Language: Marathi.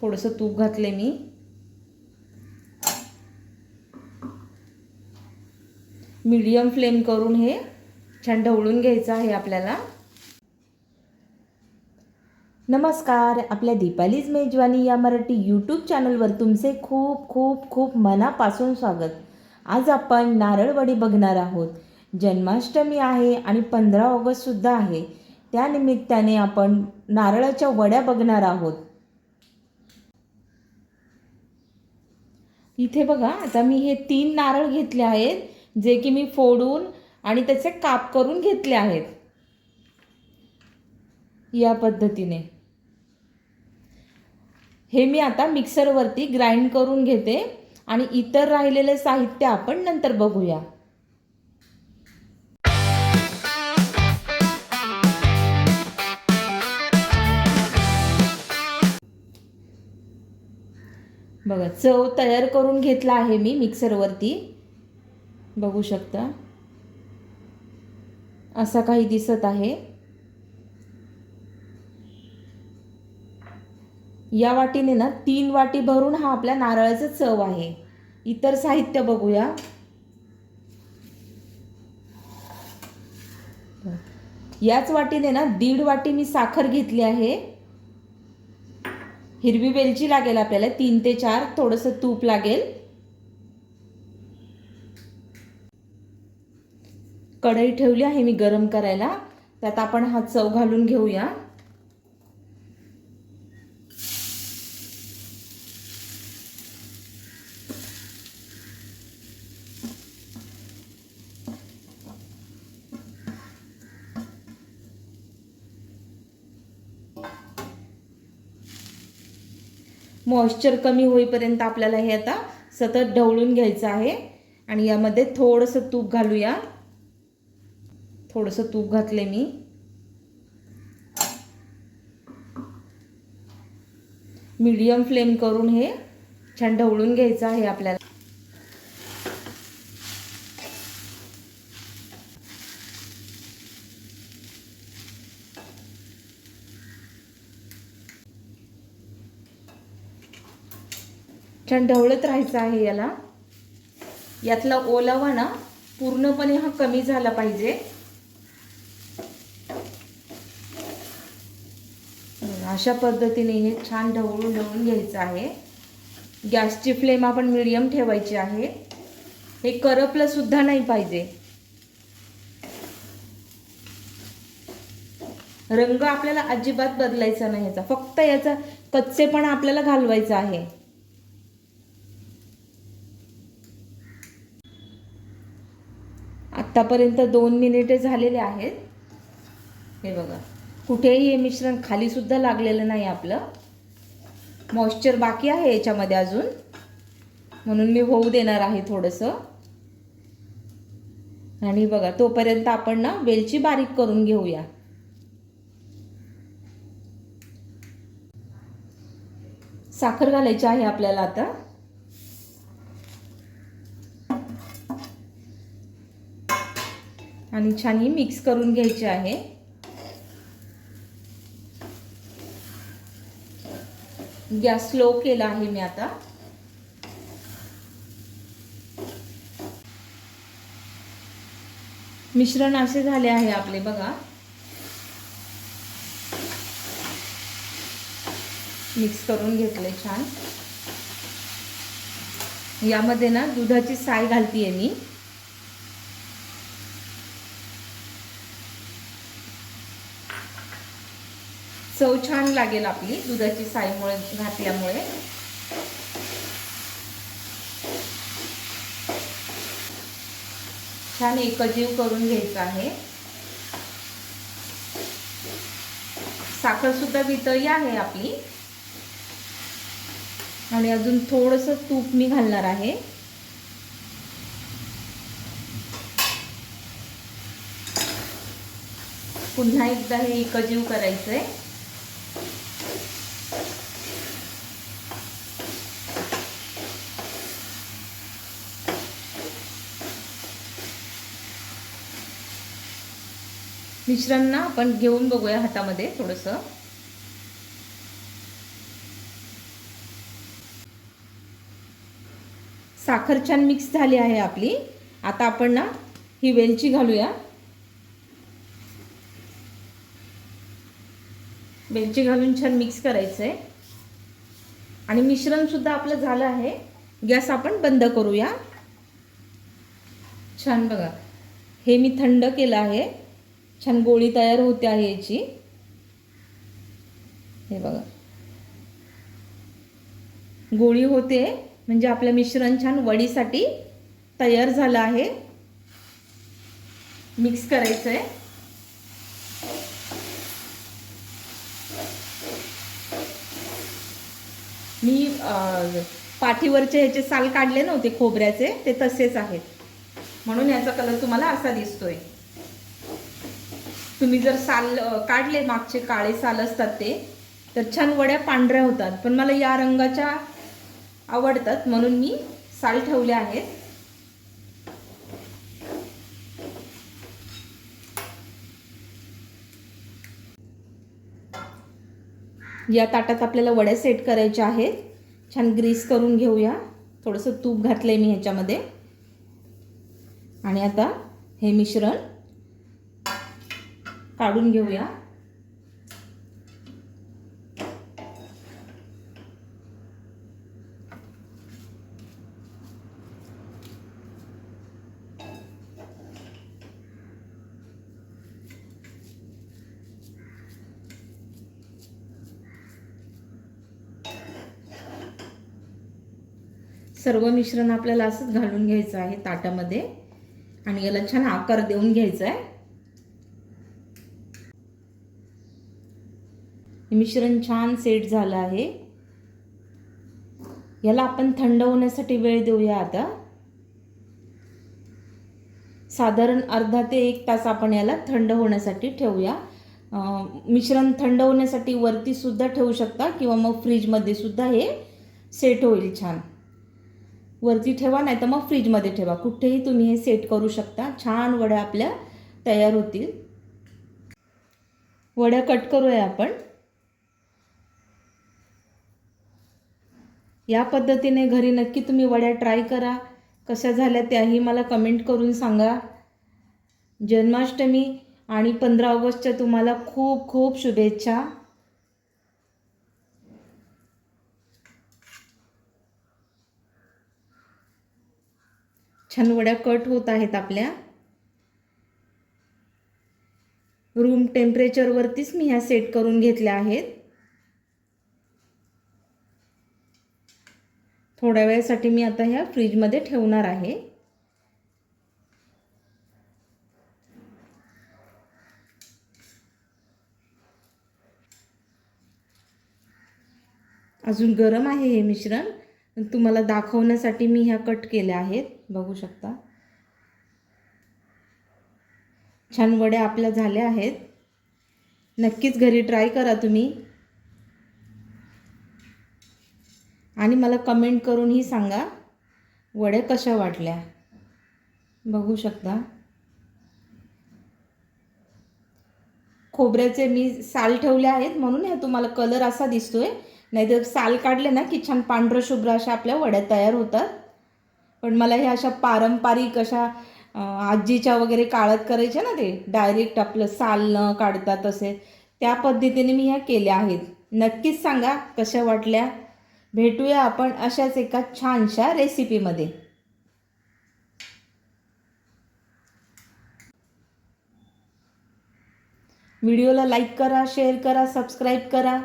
थोडंसं तूप घातले मी. मीडियम फ्लेम करून हे छान ढवळून घ्यायचं आहे आपल्याला. नमस्कार आपल्या दीपालीज मेजवानी या मराठी यूट्यूब चॅनलवर तुमचे खूप खूप खूप मनापासून स्वागत. आज आपण नारळवडी बघणार आहोत. जन्माष्टमी आहे आणि पंधरा ऑगस्टसुद्धा आहे. त्यानिमित्ताने आपण नारळाच्या वड्या बघणार आहोत. इथे बघा आता मी हे तीन नारळ घेतले आहेत जे की मी फोडून आणि त्याचे काप करून घेतले आहेत. या पद्धतीने. हे मी आता मिक्सरवरती ग्राइंड करून घेते आणि इतर राहिलेले साहित्य आपण नंतर बघूया. बघा चव तयार करून घेतला आहे मी मिक्सरवरती. बघू शकता. असा काही दिसत आहे. या वाटीने ना तीन वाटी भरून हा आपल्या नारळाचा चव आहे. इतर साहित्य बघूया. याच वाटीने ना दीड वाटी मी साखर घेतली आहे. हिरवी वेलची लागेल आपल्याला. तीन ते चार थोडंसं तूप लागेल. कढई ठेवली आहे मी गरम करायला. त्यात आपण हा चव घालून घेऊया. मॉइश्चर कमी होईपर्यंत आपल्याला हे आता सतत ढवळून घ्यायचं आहे. आणि यामध्ये थोडंसं तूप घालूया. थोडंसं तूप घातले मी. मीडियम फ्लेम करून हे छान ढवळून घ्यायचं आहे आपल्याला. छान ढवळत राहायचं आहे याला. यातला ओलावा ना पूर्णपणे हा कमी झाला पाहिजे. अशा पद्धतीने हे छान ढवळून ढवळून घ्यायचं आहे. गॅसची फ्लेम आपण मिडियम ठेवायची आहे. हे करपलं सुद्धा नाही पाहिजे. रंग आपल्याला अजिबात बदलायचा नाही याचा. फक्त याचा कच्चेपणा आपल्याला घालवायचा आहे. आत्तापर्यंत दोन मिनिटे झालेले आहेत. हे बघा. कुठेही हे मिश्रण खालीसुद्धा लागलेलं नाही आपलं. मॉइश्चर बाकी आहे याच्यामध्ये अजून. म्हणून मी होऊ देणार आहे थोडंसं. आणि बघा तोपर्यंत आपण ना वेलची बारीक करून घेऊया. साखर घालायची आहे आपल्याला आता. आणि छान ही मिक्स करून घ्यायची आहे. गॅस स्लो केला आहे मी आता. मिश्रण असे झाले आहे आपले बघा. मिक्स करून घेतले छान. यामध्ये ना दुधाची साय घालतीये मी. चव छान लागेल आपली दुधाची साईमुळे घातल्यामुळे. छान एकजीव करून घ्यायचं आहे. साखर सुद्धा वितळी आहे आपली. आणि अजून थोडंसं तूप मी घालणार आहे. पुन्हा एकदा हे एकजीव करायचं आहे मिश्रण ना आपण घेऊन बघूया हातामध्ये थोडंसं. साखर छान मिक्स झाली आहे आपली. आता आपण ना ही वेलची घालूया. वेलची घालून छान मिक्स करायचं आहे आणि मिश्रणसुद्धा आपलं झालं आहे. गॅस आपण बंद करूया. छान बघा. हे मी थंड केलं आहे. छान गोळी तयार होते आहे याची. हे बघा. गोळी होते म्हणजे आपलं मिश्रण छान वडीसाठी तयार झालं आहे. मिक्स करायचं आहे मी पाठीवरचे ह्याचे साल काढले नव्हते खोबऱ्याचे ते तसेच आहेत. म्हणून याचा कलर तुम्हाला असा दिसतोय. तुम्ही जर साल काढले मागचे काळे साल असतात ते तर छान वड्या पांढऱ्या होतात. पण मला या रंगाच्या आवडतात म्हणून मी साल ठेवले आहेत. या ताटात आपल्याला वड्या सेट करायच्या आहेत. छान ग्रीस करून घेऊया. थोडंसं तूप घातलं आहे मी ह्याच्यामध्ये. आणि आता हे मिश्रण काढून घेऊया. सर्व मिश्रण आपल्याला असंच घालून घ्यायचं आहे ताटामध्ये. आणि याला छान आकार देऊन घ्यायचा आहे मिश्रण छान सेट झालं आहे. याला आपण थंड होण्यासाठी वेळ देऊया आता. साधारण अर्धा ते एक तास आपण याला थंड होण्यासाठी ठेवूया. मिश्रण थंड होण्यासाठी वरती सुद्धा ठेवू शकता किंवा मग फ्रीजमध्ये सुद्धा हे सेट होईल छान. वरती ठेवा नाही तर मग फ्रीजमध्ये ठेवा. कुठेही तुम्ही हे सेट करू शकता. छान वड्या आपल्या तयार होतील. वड्या कट करूया आपण. या पद्धतीने घरी नक्की तुम्ही वड्या ट्राय करा. कशा झाल्या त्याही मला कमेंट करून सांगा. जन्माष्टमी आणि पंधरा ऑगस्टच्या तुम्हाला खूप खूप शुभेच्छा. छान वड्या कट होत आहेत आपल्या. रूम टेम्परेचरवरतीच मी ह्या सेट करून घेतल्या आहेत. थोड्या वेळासाठी मी आता ह्या फ्रीजमध्ये ठेवणार आहे. अजून गरम आहे हे मिश्रण. तुम्हाला दाखवण्यासाठी मी ह्या कट केल्या आहेत. बघू शकता. छान वड्या आपल्या झाल्या आहेत. नक्कीच घरी ट्राय करा तुम्ही. आणि मला कमेंट करूनही सांगा वड्या कशा वाटल्या. बघू शकता. खोबऱ्याचे मी साल ठेवले आहेत म्हणून हे तुम्हाला कलर असा दिसतोय. नाहीतर साल काढले ना की छान पांढरं शुभ्र अशा आपल्या वड्या तयार होतात. पण मला हे अशा पारंपरिक अशा आजीच्या वगैरे काळात करायच्या ना ते डायरेक्ट आपलं साल न काढता तसे त्या पद्धतीने मी ह्या केल्या आहेत. नक्कीच सांगा कशा वाटल्या. भेटूया आपण अशाच एका छानशा रेसिपीमध्ये. व्हिडिओला लाईक करा शेअर करा सबस्क्राईब करा.